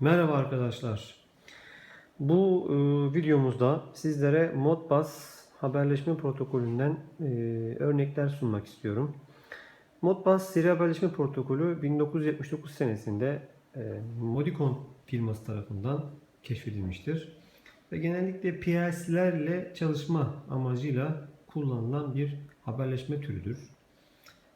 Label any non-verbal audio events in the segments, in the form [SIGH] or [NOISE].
Merhaba arkadaşlar. Bu e, videomuzda sizlere Modbus haberleşme protokolünden e, örnekler sunmak istiyorum. Modbus seri haberleşme protokolü 1979 senesinde e, Modicon firması tarafından keşfedilmiştir. Ve genellikle PLC'lerle çalışma amacıyla kullanılan bir haberleşme türüdür.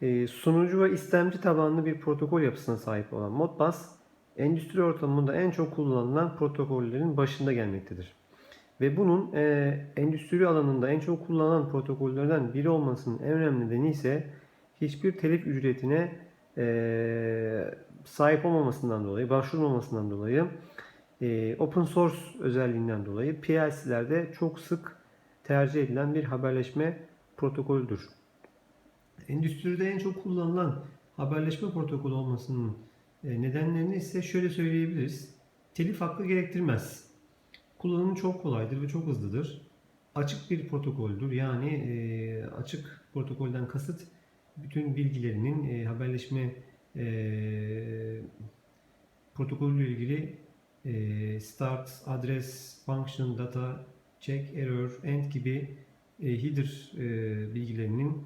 E, sunucu ve istemci tabanlı bir protokol yapısına sahip olan Modbus, endüstri ortamında en çok kullanılan protokollerin başında gelmektedir. Ve bunun e, endüstri alanında en çok kullanılan protokollerden biri olmasının en önemli nedeni ise hiçbir telif ücretine e, sahip olmamasından dolayı, başvurmamasından dolayı, e, open source özelliğinden dolayı PLC'lerde çok sık tercih edilen bir haberleşme protokolüdür. Endüstride en çok kullanılan haberleşme protokolü olmasının nedenlerini ise şöyle söyleyebiliriz. Telif hakkı gerektirmez. Kullanımı çok kolaydır ve çok hızlıdır. Açık bir protokoldür. Yani e, açık protokolden kasıt bütün bilgilerinin e, haberleşme e, protokolüyle ilgili e, start, adres, function, data, check, error, end gibi e, header e, bilgilerinin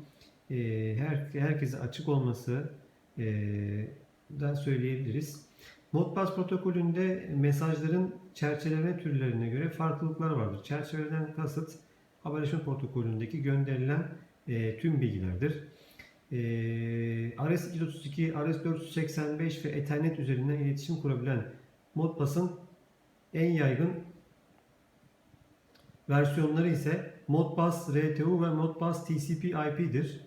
e, her herkese açık olması e, da söyleyebiliriz. Modbus protokolünde mesajların çerçeveleme türlerine göre farklılıklar vardır. Çerçeveleden kasıt haberleşme protokolündeki gönderilen e, tüm bilgilerdir. E, RS-232, RS-485 ve Ethernet üzerinden iletişim kurabilen Modbus'un en yaygın versiyonları ise Modbus RTU ve Modbus TCP/IP'dir.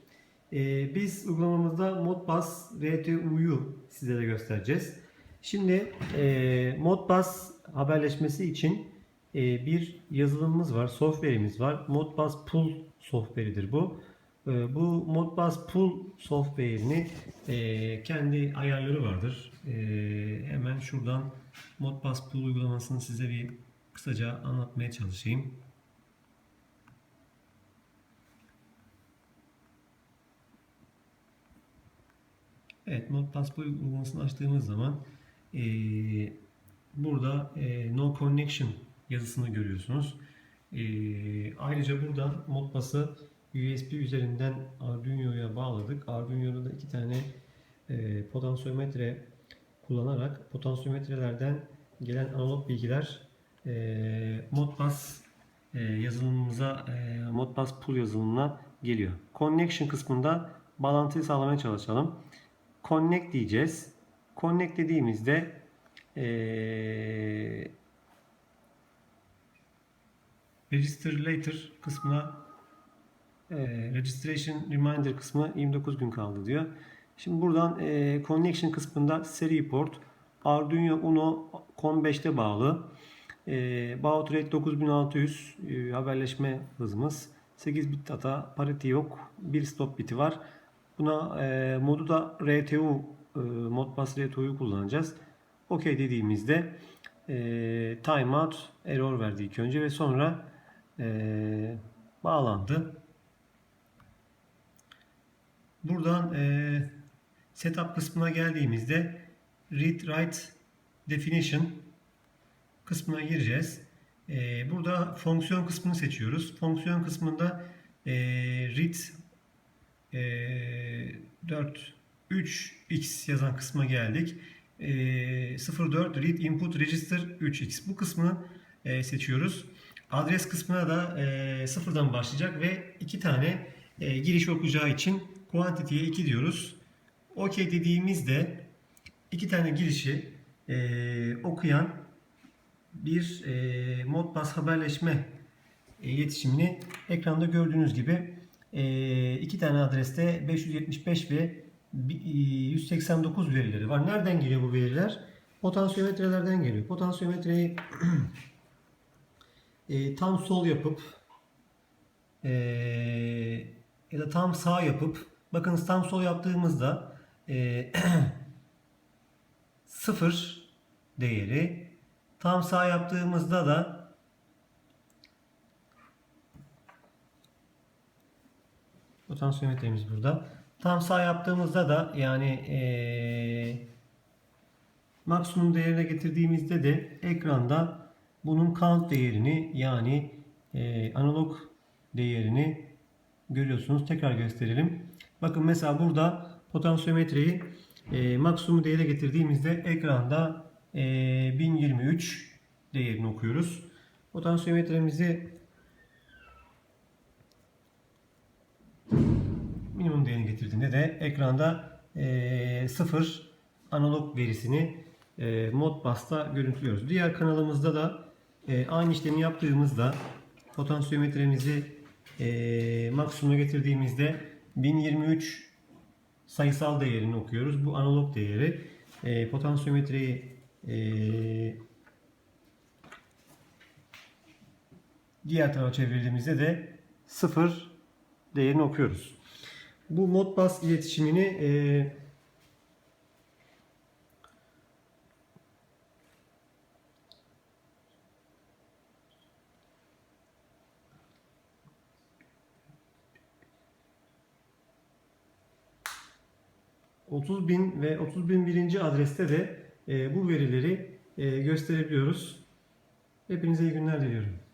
Ee, biz uygulamamızda Modbus RTU'yu sizlere göstereceğiz. Şimdi e, Modbus haberleşmesi için e, bir yazılımımız var, software'imiz var. Modbus Pool software'idir bu. E, bu Modbus Pool software'ini kendi ayarları vardır. Hemen şuradan Modbus Pool uygulamasını size bir kısaca anlatmaya çalışayım. Evet, Modbus Pool uygulamasını açtığımız zaman e, burada e, No Connection yazısını görüyorsunuz. E, ayrıca buradan Modbus'ı USB üzerinden Arduino'ya bağladık. Arduino'da da iki tane e, potansiyometre kullanarak potansiyometrelerden gelen analog bilgiler e, Modbus e, yazılımımıza, e, Modbus Pool yazılımına geliyor. Connection kısmında bağlantıyı sağlamaya çalışalım. Connect diyeceğiz. Connect dediğimizde ee, Register Later kısmına e, Registration Reminder kısmı 29 gün kaldı diyor. Şimdi buradan e, Connection kısmında seri port Arduino Uno COM5'te bağlı. E, baud rate 9600 e, haberleşme hızımız. 8 bit data, parity yok. Bir stop biti var. Buna e, modu da RTU, e, Modbus RTU'yu kullanacağız. OK dediğimizde e, timeout error verdi ilk önce ve sonra e, bağlandı. Buradan e, setup kısmına geldiğimizde read write definition kısmına gireceğiz. E, burada fonksiyon kısmını seçiyoruz. Fonksiyon kısmında e, read e, 4 3x yazan kısma geldik. E, 04 read input register 3x bu kısmı e, seçiyoruz. Adres kısmına da e, sıfırdan başlayacak ve iki tane e, giriş okuyacağı için quantity'ye 2 diyoruz. OK dediğimizde iki tane girişi e, okuyan bir e, Modbus haberleşme e, iletişimini ekranda gördüğünüz gibi iki tane adreste 575 ve 189 verileri var. Nereden geliyor bu veriler? Potansiyometrelerden geliyor. Potansiyometreyi [CLEARS THROAT] e, tam sol yapıp e, ya da tam sağ yapıp bakın tam sol yaptığımızda e, [CLEARS THROAT] 0 değeri tam sağ yaptığımızda da potansiyometremiz burada. Tam sağ yaptığımızda da yani ee, maksimum değerine getirdiğimizde de ekranda bunun count değerini yani e, analog değerini görüyorsunuz. Tekrar gösterelim. Bakın mesela burada potansiyometreyi e, maksimum değere getirdiğimizde ekranda e, 1023 değerini okuyoruz. Potansiyometremizi minimum değerini getirdiğinde de ekranda e, 0 analog verisini e, Modbus'ta görüntülüyoruz. Diğer kanalımızda da e, aynı işlemi yaptığımızda potansiyometremizi e, maksimuma getirdiğimizde 1023 sayısal değerini okuyoruz. Bu analog değeri. E, potansiyometreyi e, diğer tarafa çevirdiğimizde de 0 değerini okuyoruz. Bu Modbus iletişimini e, ...30 bin ve 30 bin birinci adreste de e, bu verileri e, gösterebiliyoruz. Hepinize iyi günler diliyorum.